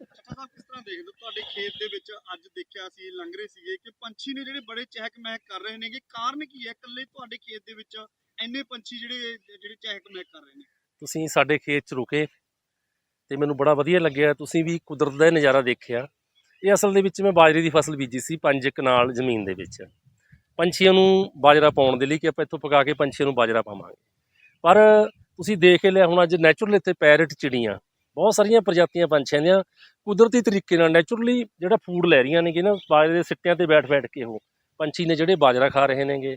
ਦੇਖਦੇ ਹੋ? ਤੁਹਾਡੇ ਖੇਤ ਦੇ ਵਿੱਚ ਅੱਜ ਦੇਖਿਆ ਸੀ, ਲੰਘ ਰਹੇ ਸੀਗੇ ਕਿ ਪੰਛੀ ਨੇ ਜਿਹੜੇ ਬੜੇ ਚਹਿਕ ਮਹਿਕ ਕਰ ਰਹੇ ਨੇਗੇ। ਕਾਰਨ ਕੀ ਹੈ? ਇਕੱਲੇ ਤੁਹਾਡੇ ਖੇਤ ਦੇ ਵਿੱਚ ਇੰਨੇ ਪੰਛੀ ਜਿਹੜੇ ਜਿਹੜੇ ਚਹਿਕ ਮਹਿਕ ਕਰ ਰਹੇ ਨੇ? ਤੁਸੀਂ ਸਾਡੇ ਖੇਤ 'ਚ ਰੁਕੇ ਤੇ ਮੈਨੂੰ ਬੜਾ ਵਧੀਆ ਲੱਗਿਆ। ਤੁਸੀਂ ਵੀ ਕੁਦਰਤ ਦਾ ਨਜ਼ਾਰਾ ਦੇਖਿਆ। ਇਹ ਅਸਲ ਦੇ ਵਿੱਚ ਮੈਂ ਬਾਜਰੇ ਦੀ ਫਸਲ ਬੀਜੀ ਸੀ ਪੰਜ ਕਨਾਲ ਜ਼ਮੀਨ ਦੇ ਵਿੱਚ। ਪੰਛੀਆਂ ਨੂੰ ਬਾਜਰਾ ਪਾਉਣ ਦੇ ਲਈ ਕਿ ਆਪਾਂ ਇੱਥੋਂ ਪਕਾ ਕੇ ਪੰਛੀਆਂ ਨੂੰ ਬਾਜਰਾ ਪਾਵਾਂਗੇ। ਪਰ ਤੁਸੀਂ ਦੇਖ ਲਿਆ, ਹੁਣ ਅੱਜ ਨੈਚੁਰਲ ਇੱਥੇ ਪੈਰਟ ਚਿੜੀਆਂ। ਬਹੁਤ ਸਾਰੀਆਂ ਪ੍ਰਜਾਤੀਆਂ ਪੰਛੀਆਂ ਦੀਆਂ ਕੁਦਰਤੀ ਤਰੀਕੇ ਨਾਲ ਨੈਚੁਰਲੀ ਜਿਹੜਾ ਫੂਡ ਲੈ ਰਹੀਆਂ ਨੇਗੇ ਨਾ, ਬਾਜਰੇ ਦੇ ਸਿੱਟਿਆਂ ਤੇ ਬੈਠ ਬੈਠ ਕੇ ਉਹ ਪੰਛੀ ਨੇ ਜਿਹੜੇ ਬਾਜਰਾ ਖਾ ਰਹੇ ਨੇਗੇ।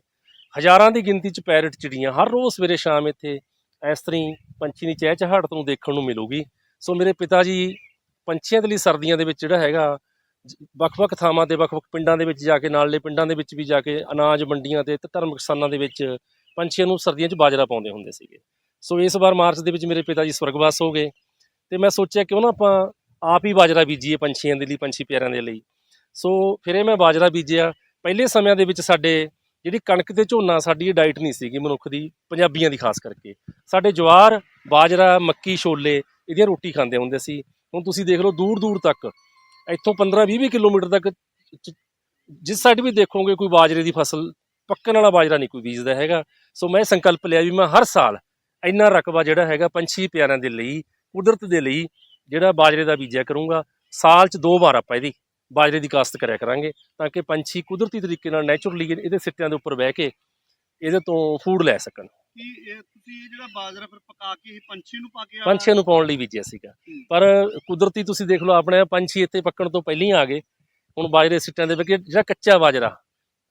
ਹਜ਼ਾਰਾਂ ਦੀ ਗਿਣਤੀ 'ਚ ਪੈਰਟ ਚਿੜੀਆਂ ਹਰ ਰੋਜ਼ ਸਵੇਰੇ ਸ਼ਾਮ ਇੱਥੇ ਇਸ ਤਰੀ ਪੰਛੀ ਦੀ ਚਹਿਚਹਾਟ ਤੁਹਾਨੂੰ ਦੇਖਣ ਨੂੰ ਮਿਲੂਗੀ। ਸੋ ਮੇਰੇ ਪਿਤਾ ਜੀ ਪੰਛੀਆਂ ਦੇ ਲਈ ਸਰਦੀਆਂ ਦੇ ਵਿੱਚ ਜਿਹੜਾ ਹੈਗਾ ਵੱਖ-ਵੱਖ ਥਾਵਾਂ ਤੇ ਵੱਖ-ਵੱਖ ਪਿੰਡਾਂ ਦੇ ਵਿੱਚ ਜਾ ਕੇ, ਨਾਲੇ ਪਿੰਡਾਂ ਦੇ ਵਿੱਚ ਵੀ ਜਾ ਕੇ ਅਨਾਜ ਮੰਡੀਆਂ ਤੇ ਤੇ ਧਰਮਿਕ ਸਥਾਨਾਂ ਦੇ ਵਿੱਚ ਪੰਛੀਆਂ ਨੂੰ ਸਰਦੀਆਂ 'ਚ ਬਾਜਰਾ ਪਾਉਂਦੇ ਹੁੰਦੇ ਸੀਗੇ। ਸੋ ਇਸ ਵਾਰ ਮਾਰਚ ਦੇ ਵਿੱਚ ਮੇਰੇ ਪਿਤਾ ਜੀ ਸਵਰਗਵਾਸ ਹੋ ਗਏ। ਤੇ ਮੈਂ ਸੋਚਿਆ ਕਿਉਂ ਨਾ ਆਪਾਂ ਆਪ ਹੀ ਬਾਜਰਾ ਬੀਜੀਏ ਪੰਛੀਆਂ ਦੇ ਲਈ, ਪੰਛੀ ਪਿਆਰਿਆਂ ਦੇ ਲਈ। ਸੋ ਫਿਰ ਇਹ ਮੈਂ ਬਾਜਰਾ ਬੀਜਿਆ। ਪਹਿਲੇ ਸਮਿਆਂ ਦੇ ਵਿੱਚ ਸਾਡੇ ਜਿਹੜੀ ਕਣਕ ਤੇ ਝੋਨਾ, ਸਾਡੀ ਇਹ ਡਾਈਟ ਨਹੀਂ ਸੀਗੀ ਮਨੁੱਖ ਦੀ, ਪੰਜਾਬੀਆਂ ਦੀ ਖਾਸ ਕਰਕੇ। ਸਾਡੇ ਜਵਾਰ, ਬਾਜਰਾ, ਮੱਕੀ, ਛੋਲੇ ਇਹਦੀਆਂ ਰੋਟੀ ਖਾਂਦੇ ਹੁੰਦੇ ਸੀ। ਹੁਣ ਤੁਸੀਂ ਦੇਖ ਲਓ ਦੂਰ ਦੂਰ ਤੱਕ, ਇੱਥੋਂ 15 20 ਕਿਲੋਮੀਟਰ ਤੱਕ ਜਿਸ ਸਾਈਡ ਵੀ ਦੇਖੋਗੇ ਕੋਈ ਬਾਜਰੇ ਦੀ ਫਸਲ, ਪੱਕਣ ਵਾਲਾ ਬਾਜਰਾ ਨਹੀਂ ਕੋਈ ਬੀਜਦਾ ਹੈਗਾ। ਸੋ ਮੈਂ ਸੰਕਲਪ ਲਿਆ ਵੀ ਮੈਂ ਹਰ ਸਾਲ ਇੰਨਾ ਰਕਬਾ ਜਿਹੜਾ ਹੈਗਾ ਪੰਛੀ ਪਿਆਰਿਆਂ ਦੇ ਲਈ ਕੁਦਰਤ ਦੇ ਲਈ ਜਿਹੜਾ ਬਾਜਰੇ ਦਾ ਬੀਜਿਆ ਕਰੂੰਗਾ ਸਾਲ 'ਚ ਦੋ ਵਾਰ ਆਪਾਂ ਇਹਦੀ ਬਾਜਰੇ ਦੀ ਕਾਸ਼ਤ ਕਰਿਆ ਕਰਾਂਗੇ ਤਾਂ ਕਿ ਪੰਛੀ ਕੁਦਰਤੀ ਤਰੀਕੇ ਨਾਲ ਨੈਚੁਰਲੀ ਇਹਦੇ ਸਿੱਟਿਆਂ ਦੇ ਉੱਪਰ ਬਹਿ ਕੇ ਇਹਦੇ ਤੋਂ ਫੂਡ ਲੈ ਸਕਣ। ਕੀ ਇਹ ਤੁਸੀਂ ਇਹ ਜਿਹੜਾ ਬਾਜਰਾ ਫਿਰ ਪਕਾ ਕੇ ਇਹ ਪੰਛੀ ਨੂੰ ਪਾ ਕੇ ਆ- ਪੰਛੀਆਂ ਨੂੰ ਪਾਉਣ ਲਈ ਬੀਜਿਆ ਸੀਗਾ। ਪਰ ਕੁਦਰਤੀ ਤੁਸੀਂ ਦੇਖ ਲਓ ਆਪਣੇ ਪੰਛੀ ਇੱਥੇ ਪੱਕਣ ਤੋਂ ਪਹਿਲਾਂ ਹੀ ਆ ਗਏ। ਹੁਣ ਬਾਜਰੇ ਸਿੱਟਿਆਂ ਦੇ ਵਿੱਚ ਜਿਹੜਾ ਕੱਚਾ ਬਾਜਰਾ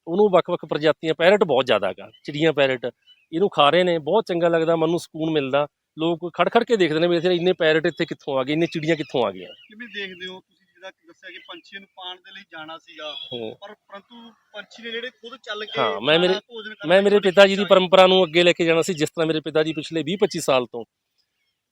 ਉਹਨੂੰ ਵੱਖ-ਵੱਖ ਪ੍ਰਜਾਤੀਆਂ ਪੈਰਟ ਬਹੁਤ ਜ਼ਿਆਦਾ ਹੈਗਾ। ਚਿੜੀਆਂ ਪੈਰਟ ਇਹਨੂੰ ਖਾ ਰਹੇ ਨੇ ਬਹੁਤ ਚੰਗਾ ਲੱਗਦਾ ਮਨ ਨੂੰ ਸਕੂਨ ਮਿਲਦਾ। ਲੋਕ ਖੜ-ਖੜ ਕੇ ਦੇਖਦੇ ਨੇ ਵੀ ਇੱਥੇ ਇੰਨੇ ਪੈਰਟ ਇੱਥੇ ਕਿੱਥੋਂ ਆ ਗਏ ਇੰਨੇ ਚਿੜੀਆਂ ਕਿੱਥੋਂ ਆ ਗਈਆਂ। ਕਿਵੇਂ ਦੇਖਦੇ ਹੋ ਤੁਸੀਂ ਜਿਹੜਾ ਦੱਸਿਆ ਕਿ ਪੰਛੀਆਂ ਨੂੰ ਪਾਣ ਦੇ ਲਈ ਜਾਣਾ ਸੀਗਾ ਹੂੰ। ਪਰ ਪਰੰਤੂ ਪੰਛੀ ਨੇ ਜਿਹੜੇ ਖੁਦ ਚੱਲ ਕੇ ਹਾਂ, ਮੈਂ ਮੇਰੇ- ਖਾਣਾ ਭੋਜਨ ਕਰਨ ਮੈਂ ਮੇਰੇ ਪਿਤਾ ਜੀ ਦੀ ਪਰੰਪਰਾ ਨੂੰ ਅੱਗੇ ਲੈ ਕੇ ਜਾਣਾ ਸੀ ਜਿਸ ਤਰ੍ਹਾਂ ਮੇਰੇ ਪਿਤਾ ਜੀ ਪਿਛਲੇ 20-25 ਸਾਲ ਤੋਂ।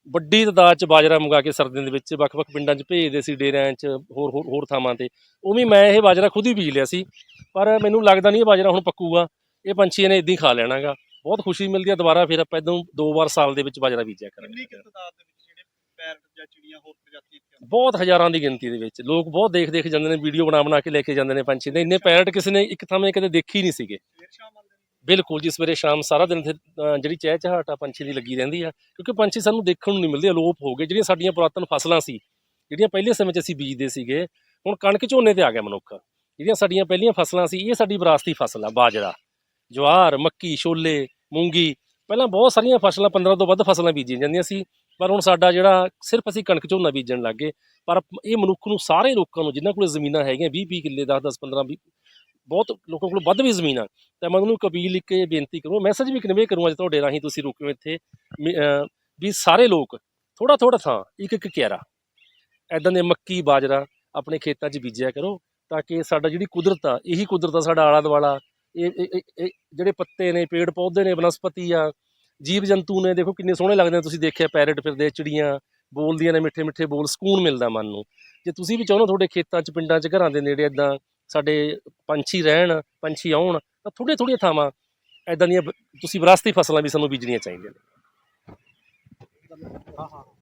ਵੱਡੀ ਤਦਾਦ 'ਚ ਬਾਜਰਾ ਮੰਗਾ ਕੇ ਸਰਦੀਆਂ ਦੇ ਵਿੱਚ ਵੱਖ-ਵੱਖ ਪਿੰਡਾਂ 'ਚ ਭੇਜਦੇ ਸੀ ਡੇਰਿਆਂ 'ਚ ਹੋਰ ਹੋਰ ਹੋਰ ਥਾਵਾਂ ਤੇ। ਉਵੇਂ ਮੈਂ ਇਹ ਬਾਜਰਾ ਖੁਦ ਹੀ ਬੀਜ ਲਿਆ ਸੀ ਪਰ ਮੈਨੂੰ ਲੱਗਦਾ ਨਹੀਂ ਇਹ ਬਾਜਰਾ ਹੁਣ ਪੱਕੂਗਾ। ਇਹ ਪੰਛੀਆਂ ਨੇ ਇਦਾਂ ਹੀ ਖਾ ਲੈਣਾਗਾ। ਬਹੁਤ ਖੁਸ਼ੀ ਮਿਲਦੀ ਹੈ ਦੁਬਾਰਾ ਫਿਰ ਆਪਾਂ ਇਦੋਂ ਦੋ ਵਾਰ ਸਾਲ ਦੇ ਵਿੱਚ ਬਾਜਰਾ ਬੀਜਿਆ ਕਿੰਨੀ ਕਰਾਂਗੇ ਕੁ ਤਾਦਾਦ ਦੇ ਵਿੱਚ ਜਿਹੜੇ ਪੈਰਟ ਜਾਂ ਚਿੜੀਆਂ ਹੋਰ ਪ੍ਰਜਾਤੀਆਂ ਇੱਥੇ? ਬਹੁਤ ਹਜ਼ਾਰਾਂ ਦੀ ਗਿਣਤੀ ਦੇ ਵਿੱਚ। ਲੋਕ ਬਹੁਤ ਦੇਖ ਦੇਖ ਜਾਂਦੇ ਨੇ ਵੀਡੀਓ ਬਣਾ ਬਣਾ ਕੇ ਲੈ ਕੇ ਜਾਂਦੇ ਨੇ ਪੰਛੀ। ਦੇ ਇੰਨੇ ਪੈਰਟ ਕਿਸੇ ਨੇ ਇੱਕ ਥਾਂ 'ਤੇ ਕਦੇ ਦੇਖੇ ਹੀ ਨਹੀਂ ਸੀਗੇ। ਸਵੇਰ ਸ਼ਾਮ ਆਉਂਦੇ ਨੇ? ਬਿਲਕੁਲ ਜੀ ਸਵੇਰੇ ਸ਼ਾਮ ਸਾਰਾ ਦਿਨ ਇੱਥੇ ਅ, ਜਿਹੜੀ ਚਹਿਚਹਾਟ ਆ ਪੰਛੀ ਦੀ ਲੱਗੀ ਰਹਿੰਦੀ ਆ। ਕਿਉਂਕਿ ਪੰਛੀ ਸਾਨੂੰ ਦੇਖਣ ਨੂੰ ਨਹੀਂ ਮਿਲਦੇ ਅਲੋਪ ਹੋ ਗਏ। ਜਿਹੜੀਆਂ ਸਾਡੀਆਂ ਪੁਰਾਤਨ ਫਸਲਾਂ ਸੀ ਜਿਹੜੀਆਂ ਪਹਿਲੇ ਸਮੇਂ 'ਚ ਅਸੀਂ ਬੀਜਦੇ ਸੀਗੇ ਹੁਣ ਕਣਕ ਝੋਨੇ ਤੇ ਆ ਗਿਆ ਮਨੁੱਖ। ਜਿਹੜੀਆਂ ਸਾਡੀਆਂ ਪਹਿਲੀਆਂ ਫਸਲਾਂ ਸੀ ਇਹ ਸਾਡੀ ਵਿਰਾਸਤੀ ਫਸਲ ਆ ਬਾਜਰਾ। ਜਵਾਰ ਮੱਕੀ ਛੋਲੇ ਮੂੰਗੀ। ਪਹਿਲਾਂ ਬਹੁਤ ਸਾਰੀਆਂ ਫਸਲਾਂ 15 ਤੋਂ ਵੱਧ ਫਸਲਾਂ ਬੀਜੀਆਂ ਜਾਂਦੀਆਂ ਸੀ ਪਰ ਹੁਣ ਸਾਡਾ ਜਿਹੜਾ ਸਿਰਫ ਅਸੀਂ ਕਣਕ ਝੋਨਾ ਬੀਜਣ ਲੱਗ ਗਏ। ਪਰ ਇਹ ਮਨੁੱਖ ਨੂੰ ਸਾਰੇ ਲੋਕਾਂ ਨੂੰ ਜਿਨ੍ਹਾਂ ਕੋਲ ਜ਼ਮੀਨਾਂ ਹੈਗੀਆਂ 20 20 ਕਿੱਲੇ 10 10 15 20 ਬਹੁਤ ਲੋਕਾਂ ਕੋਲ ਵੱਧ ਵੀ ਜ਼ਮੀਨਾਂ। ਤਾਂ ਮੈਂ ਉਹਨੂੰ ਇੱਕ ਅਪੀਲ ਲਿਖ ਬੇਨਤੀ ਕਰੂੰ ਮੈਸੇਜ ਵੀ ਕਨਵੇ ਕਰੂੰ ਅੱਜ ਤੁਹਾਡੇ ਰਾਹੀਂ ਤੁਸੀਂ ਰੁਕਿਓ ਇੱਥੇ ਵੀ, ਵੀ ਸਾਰੇ ਲੋਕ ਥੋੜਾ ਥੋੜਾ ਥਾਂ ਇੱਕ ਇੱਕ ਕਿਆਰਾ ਐਦਾਂ ਦੇ ਮੱਕੀ ਬਾਜਰਾ ਆਪਣੇ ਖੇਤਾਂ 'ਚ ਬੀਜਿਆ ਕਰੋ ਤਾਂ ਕਿ ਸਾਡਾ ਜਿਹੜੀ ਕੁਦਰਤ ਆ ਇਹੀ ਕੁਦਰਤ ਆ ਸਾਡਾ ਆਲਾ ਦੁਆਲਾ ਇਹ, ਇਹ- ਜਿਹੜੇ ਪੱਤੇ ਨੇ, ਪੇੜ ਪੌਦੇ ਨੇ, ਬਨਸਪਤੀ ਆ, ਜੀਵ ਜੰਤੂ ਨੇ, ਦੇਖੋ ਕਿੰਨੇ ਸੋਹਣੇ ਲੱਗਦੇ ਨੇ, ਤੁਸੀਂ ਦੇਖਿਆ ਪੈਰਟ ਫਿਰਦੇ, ਚਿੜੀਆਂ ਬੋਲਦੀਆਂ ਨੇ, ਮਿੱਠੇ ਮਿੱਠੇ ਬੋਲ, ਸਕੂਨ ਮਿਲਦਾ ਮਨ ਨੂੰ। ਜੇ ਤੁਸੀਂ ਵੀ ਚਾਹੋ ਨਾ ਤੁਹਾਡੇ ਖੇਤਾਂ 'ਚ, ਪਿੰਡਾਂ 'ਚ, ਘਰਾਂ ਦੇ ਨੇੜੇ ਇਦਾਂ ਸਾਡੇ ਪੰਛੀ ਰਹਿਣ, ਪੰਛੀ ਆਉਣ, ਤਾਂ ਥੋੜ੍ਹੀਆਂ ਥੋੜ੍ਹੀਆਂ ਥਾਵਾਂ ਐਦਾਂ ਦੀਆਂ ਤੁਸੀਂ ਵਿਰਾਸਤੀ ਫਸਲਾਂ ਵੀ ਸਾਨੂੰ ਬੀਜਣੀਆਂ ਚਾਹੀਦੀਆਂ ਨੇ। ਹਾਂ ਹਾਂ।